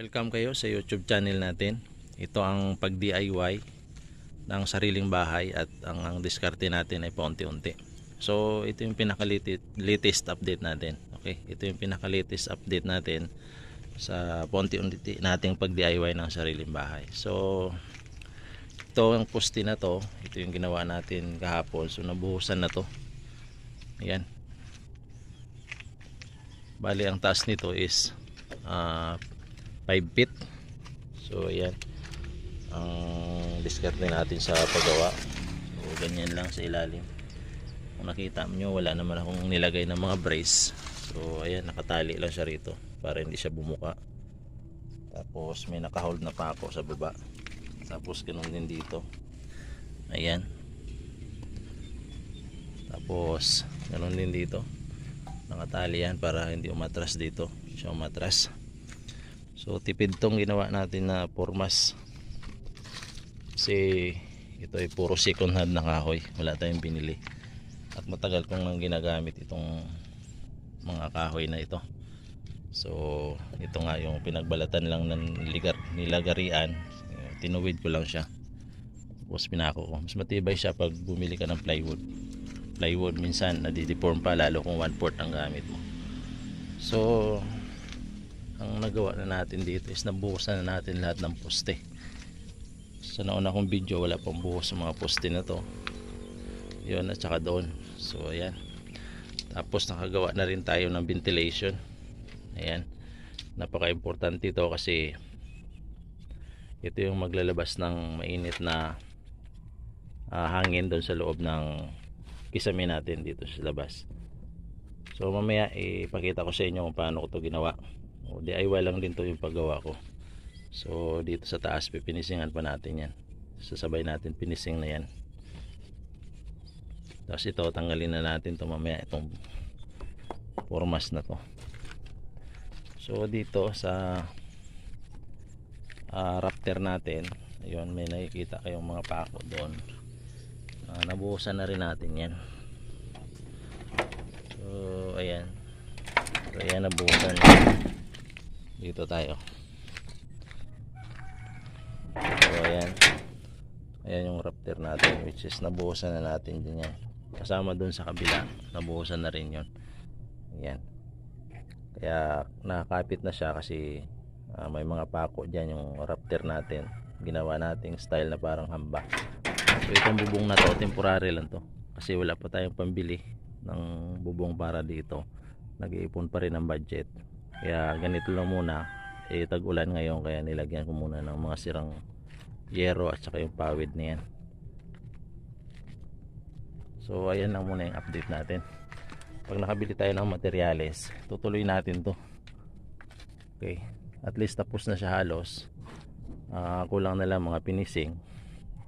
Welcome kayo sa YouTube channel natin. Ito ang pag-DIY ng sariling bahay at ang, ang diskarte natin ay paunti-unti. So, ito yung pinaka-latest update natin. Okay? Ito yung pinaka-latest update natin sa paunti-unti nating pag-DIY ng sariling bahay. So, ito ang poste na to. Ito yung ginawa natin kahapon. So, nabuhusan na to. Ayan. Bali, ang taas nito is ah 5 feet. So ayan. Ang diskarte natin sa paggawa. So ganyan lang sa ilalim. Kung nakita nyo wala naman akong nilagay ng mga brace. So ayan nakatali lang siya rito para hindi siya bumuka. Tapos may nakahold na pa ako sa baba. Tapos ganun din dito. Ayan. Tapos ganun din dito. Nakatali yan para hindi umatras dito. Siya umatras So tipid tong ginawa natin na formas. Kasi ito ay puro second hand na kahoy. Wala tayong binili. At matagal kong nang ginagamit itong mga kahoy na ito. So ito nga yung pinagbalatan lang ng ligar, nilagarian. Tinuwid ko lang siya. Tapos pinako ko. Mas matibay siya pag bumili ka ng plywood. Plywood minsan nadideform pa lalo kung 1 4 ang gamit mo. So ang nagawa na natin dito is nabuhusan na natin lahat ng poste. Sa nauna kong video wala pang buhos sa mga poste na to. Yun at saka doon. So ayan. Tapos nakagawa na rin tayo ng ventilation. Ayan. Napaka importante ito kasi ito yung maglalabas ng mainit na ah, hangin doon sa loob ng kisame natin dito sa labas. So mamaya ipakita ko sa inyo kung paano ko to ginawa o, DIY lang din to yung paggawa ko. So dito sa taas pipinisingan pa natin yan. Sasabay natin pinising na yan. Tapos ito tanggalin na natin to mamaya itong formas na to. So dito sa uh, raptor natin, ayun may nakikita kayong mga pako doon. Uh, nabuhusan na rin natin yan. So ayan. So ayan nabuhusan dito tayo. So ayan. Ayan yung raptor natin which is nabuhusan na natin din yan. Kasama dun sa kabila nabuhusan na rin yon ayan. Kaya nakakapit na siya kasi uh, may mga pako dyan yung raptor natin. Ginawa nating style na parang hamba. So itong bubong na to temporary lang to. Kasi wala pa tayong pambili ng bubong para dito. Nag-iipon pa rin ng budget kaya ganito lang muna eh tag-ulan ngayon kaya nilagyan ko muna ng mga sirang yero at saka yung pawid na yan. So ayan lang muna yung update natin. Pag nakabili tayo ng materyales tutuloy natin to. Okay? At least tapos na siya halos. Uh, kulang na lang mga finishing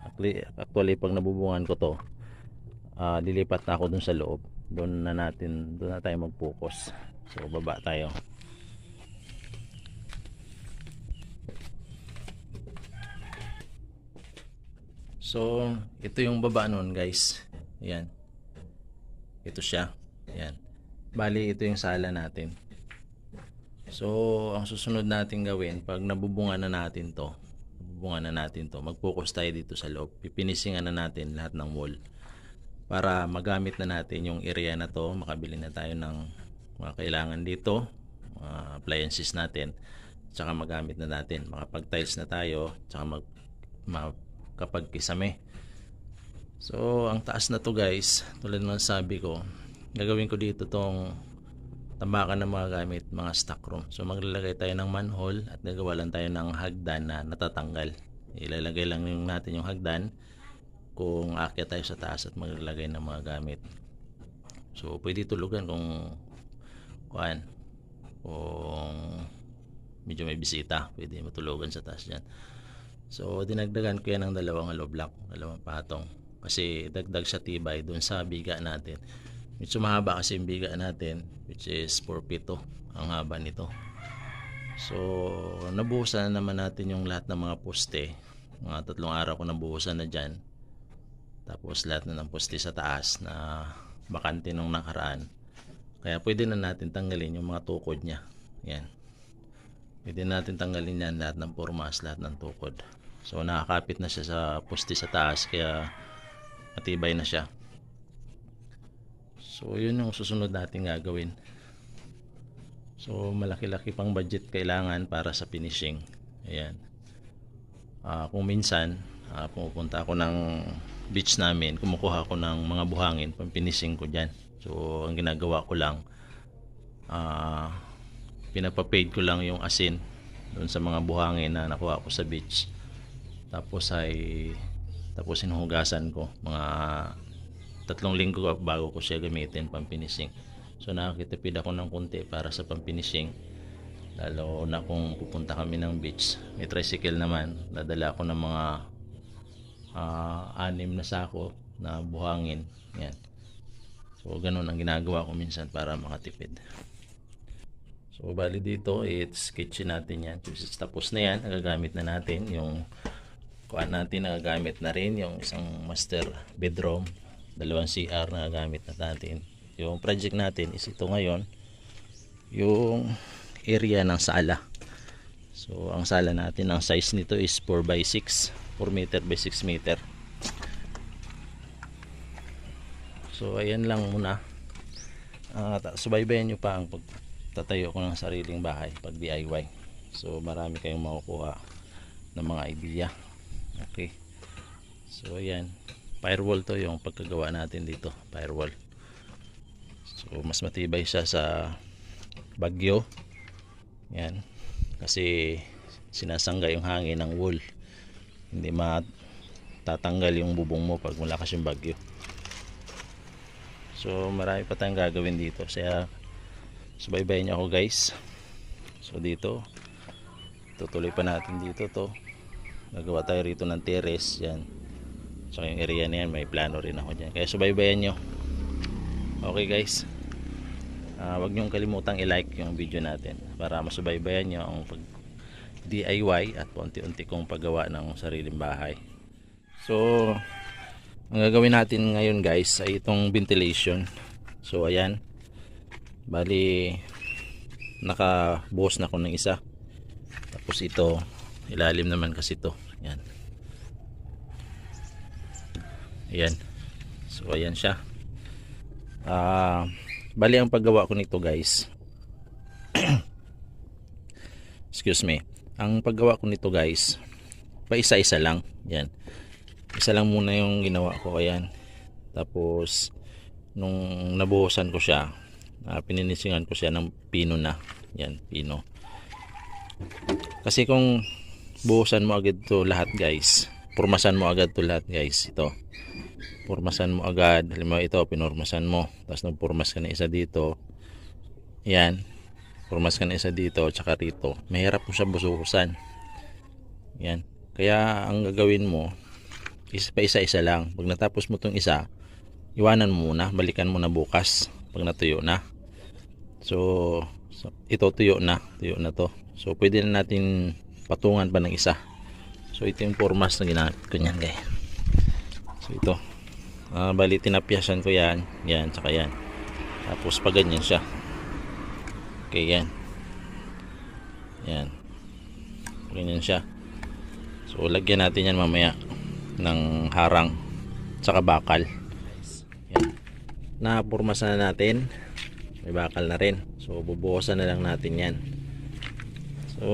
actually pag nabubungan ko to uh, lilipat na ako dun sa loob. Doon na natin doon na tayo mag-focus. So baba tayo So, ito yung baba nun guys. Ayan. Ito siya. Ayan. Bali, ito yung sala natin. So, ang susunod natin gawin, pag nabubungan na natin to, nabubungan na natin to, mag-focus tayo dito sa loob. Pipinisingan na natin lahat ng wall. Para magamit na natin yung area na to, makabili na tayo ng mga kailangan dito, mga appliances natin, tsaka magamit na natin. Makapag-tiles na tayo, tsaka mag, mag kapag kisame. So ang taas na to guys tulad ng sabi ko gagawin ko dito tong tambakan ng mga gamit mga stock room. So maglalagay tayo ng manhole at gagawa lang tayo ng hagdan na natatanggal. Ilalagay lang natin yung hagdan kung aakyat tayo sa taas at maglalagay ng mga gamit. So pwede tulugan kung kuan kung medyo may bisita. Pwede matulugan sa taas dyan So dinagdagan ko yan ng dalawang hollow block, dalawang patong. Kasi dagdag sa tibay dun sa biga natin. Medyo mahaba kasi yung biga natin which is 4 feet to ang haba nito. So nabuhusan na naman natin yung lahat ng mga poste. Mga tatlong araw ko nabuhusan na dyan. Tapos lahat na ng poste sa taas na bakante nung nakaraan. Kaya pwede na natin tanggalin yung mga tukod niya. Yan. Pwede natin tanggalin yan lahat ng formas, lahat ng tukod. So nakakapit na siya sa poste sa taas kaya matibay na siya. So yun yung susunod natin gagawin. So malaki-laki pang budget kailangan para sa finishing. Ayan. Ah, kung minsan ah, pumupunta ako ng beach namin, kumukuha ako ng mga buhangin pang finishing ko diyan. So ang ginagawa ko lang ah pinapapade ko lang yung asin doon sa mga buhangin na nakuha ko sa beach. Tapos ay tapos hinuhugasan ko mga tatlong linggo bago ko siya gamitin pang finishing. So nakakitipid ako ng konti para sa pang finishing. Lalo na kung pupunta kami ng beach. May tricycle naman. Dadala ako ng mga ah, anim na sako na buhangin. Yan. So ganun ang ginagawa ko minsan para makatipid. So bali dito, it's kitchen natin yan. Tapos na yan, nagagamit na natin yung kuha natin nagagamit na rin yung isang master bedroom. Dalawang CR na nagamit na natin. Yung project natin is ito ngayon yung area ng sala. So ang sala natin ang size nito is 4 by 6 4 meter by 6 meter. So ayan lang muna. Uh, subaybayan nyo pa ang pagtatayo ko ng sariling bahay pag DIY so marami kayong makukuha ng mga idea okay. So ayan. Firewall to yung pagkagawa natin dito. Firewall. So mas matibay siya sa bagyo. Yan kasi sinasangga yung hangin ng wool hindi matatanggal yung bubong mo pag malakas yung bagyo. So marami pa tayong gagawin dito. Kaya subaybayan niyo ako guys. So dito. Tutuloy pa natin dito to nagawa tayo rito ng terrace yan. So yung area na yan may plano rin ako dyan. Kaya subaybayan nyo. Okay guys. Uh, wag nyong kalimutang i-like yung video natin para masubaybayan nyo ang pag DIY at unti-unti kong paggawa ng sariling bahay. So ang gagawin natin ngayon guys ay itong ventilation. So ayan. Bali nakabuhos na ako ng isa. Tapos ito ilalim naman kasi ito yan ayan. So ayan siya. Ah bali ang paggawa ko nito guys. Excuse me. Ang paggawa ko nito guys pa isa isa lang. Yan isa lang muna yung ginawa ko. Ayan. Tapos nung nabuhusan ko siya uh, pininisingan ko siya ng pino na. Yan pino. Kasi kung buhusan mo agad to lahat guys. Purmasan mo agad to lahat guys. Ito. Purmasan mo agad. Halimbawa ito pinurmasan mo. Tapos nung purmas ka na isa dito. Yan. Purmas ka na isa dito tsaka rito. Mahirap mo siya busuhusan yan. Kaya ang gagawin mo is pa isa isa lang. Pag natapos mo tong isa iwanan mo muna. Balikan mo na bukas pag natuyo na. So, so ito tuyo na. Tuyo na to. So pwede na natin patungan pa ng isa? So ito yung formas na ginamit ko nyan guys. So ito. Uh, bali tinapyasan ko yan. Yan tsaka yan. Tapos pa ganyan siya. Okay yan. Yan. Ganyan siya. So lagyan natin yan mamaya ng harang tsaka bakal. Yan. Napurmasan na natin. May bakal na rin. So bubuhosan na lang natin yan. So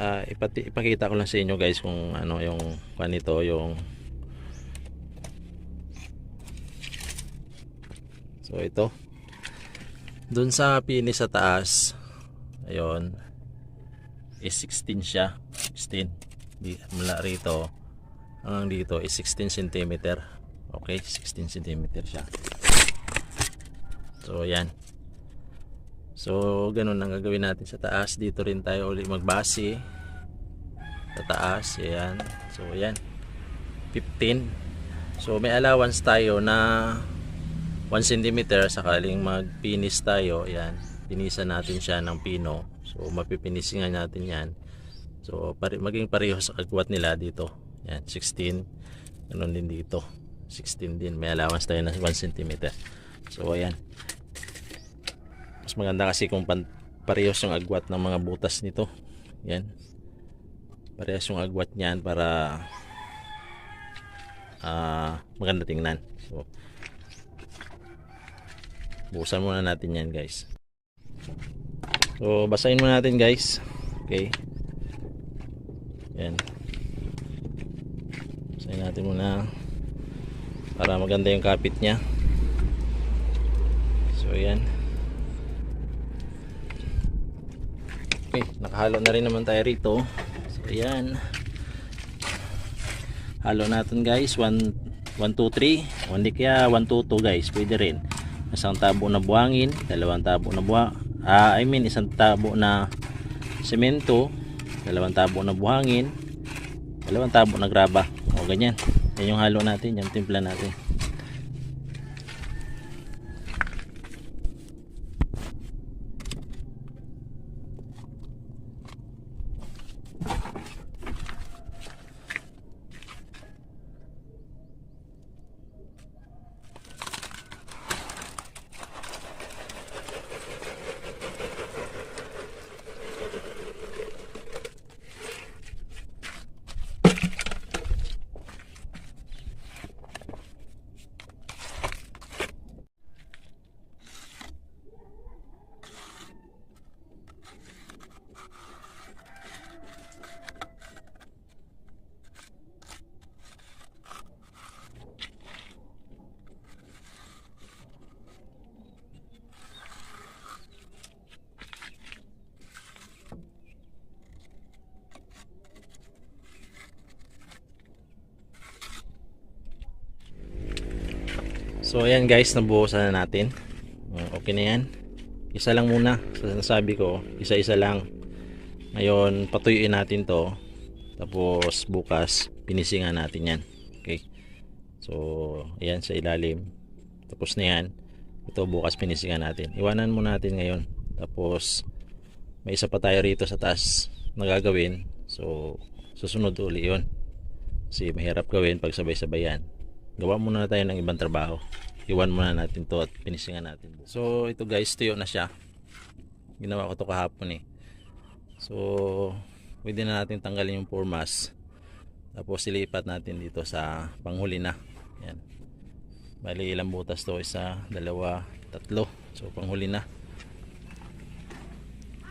uh, ipati, ipakita ko lang sa inyo guys kung ano yung kanito yung so ito. Dun sa pini sa taas ayun is 16 siya. 16 di, mula rito hanggang dito is 16 cm okay 16 cm siya. So yan so ganun ang gagawin natin. Sa taas dito rin tayo ulit magbase. Sa taas ayan. So ayan. 15 so may allowance tayo na 1 cm sakaling magpinis tayo. Ayan. Pinisan natin siya ng pino. So mapipinisingan natin yan. So pare, maging pareho sa kagwat nila dito. Yan 16 ganun din dito. 16 din. May allowance tayo na 1 cm so ayan mas maganda kasi kung parehas yung agwat ng mga butas nito. Yan. Parehas yung agwat niyan para ah maganda tingnan. So, bukasan muna natin yan guys. So, basahin muna natin guys. Okay. Yan. Basahin natin muna para maganda yung kapit niya. So, yan. Okay, nakahalo na rin naman tayo rito. So, yan. Halo natin guys. 1, 1, 2, 3. O hindi kaya 1, 2, 2 guys. Pwede rin. Isang tabo na buhangin. Dalawang tabo na buha. Ah, I mean, isang tabo na semento. Dalawang tabo na buhangin. Dalawang tabo na graba. O ganyan. Yan yung halo natin. Yung timpla natin. So ayan guys, nabuhusan na natin. Uh, Okay na yan. Isa lang muna. Sa sinasabi ko, isa-isa lang. Ngayon, patuyuin natin to. Tapos bukas, pinisingan natin yan. Okay. So, ayan sa ilalim. Tapos na yan. Ito bukas pinisingan natin. Iwanan muna natin ngayon. Tapos, may isa pa tayo rito sa taas na gagawin. So, susunod uli yun. Kasi mahirap gawin pag sabay-sabay yan gawa muna tayo ng ibang trabaho. Iwan muna natin to at pinisingan natin. So ito guys tuyo na siya. Ginawa ko to kahapon eh. So pwede na natin tanggalin yung formas. Tapos ilipat natin dito sa panghuli na. Yan bali ilang butas to? Isa, dalawa, tatlo. So panghuli na.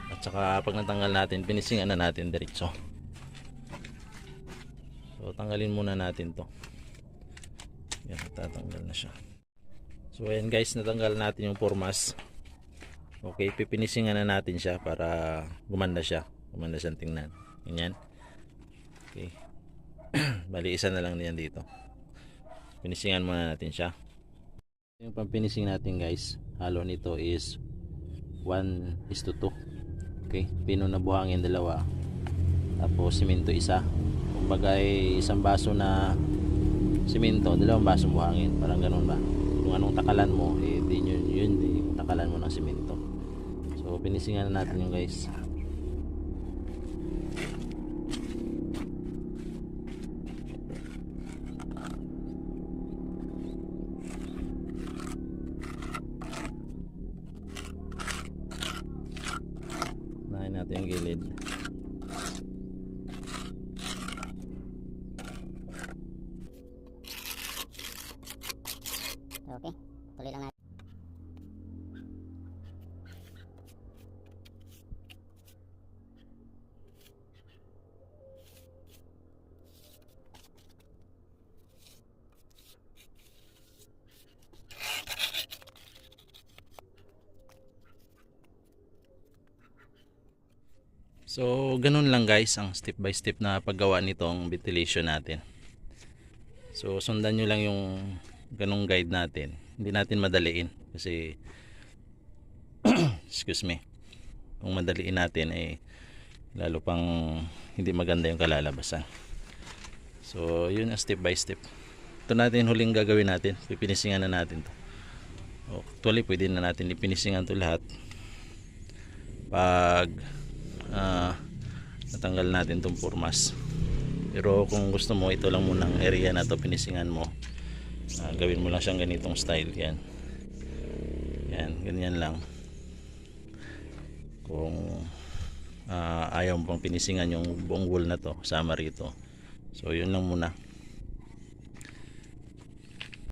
At saka pag natanggal natin pinisingan na natin diretso. So tanggalin muna natin to yan, tatanggal na siya. So ayan guys, natanggal natin yung formas. Okay, pipinisingan na natin siya para gumanda siya. Gumanda siyang tingnan. Ganyan. Okay. Bali, isa na lang niyan dito. Pinisingan muna natin siya. Yung pampinising natin guys, halo nito is 1 is to 2. Okay, pino na buhangin dalawa. Tapos simento isa. Kumbaga isang baso na simento, dalawang baso buhangin. Parang ganun ba? Kung anong takalan mo, eh, di yun, yun, yung takalan mo ng simento. So, pinisingan na natin yung guys. Nahin natin yung gilid. So, ganun lang guys ang step by step na paggawa nitong ventilation natin. So, sundan nyo lang yung ganung guide natin. Hindi natin madaliin kasi excuse me. Kung madaliin natin eh lalo pang hindi maganda yung kalalabasan. So, yun ang step by step. Ito natin huling gagawin natin. Pipinisingan na natin to. O, Actually, pwede na natin ipinisingan to lahat. Pag ah, natanggal natin tong formas pero kung gusto mo ito lang munang area na to pinisingan mo. Ah, gawin mo lang siyang ganitong style yan. Yan ganyan lang. Kung ah, ayaw mo pang pinisingan yung buong wall na to sama rito. So yun lang muna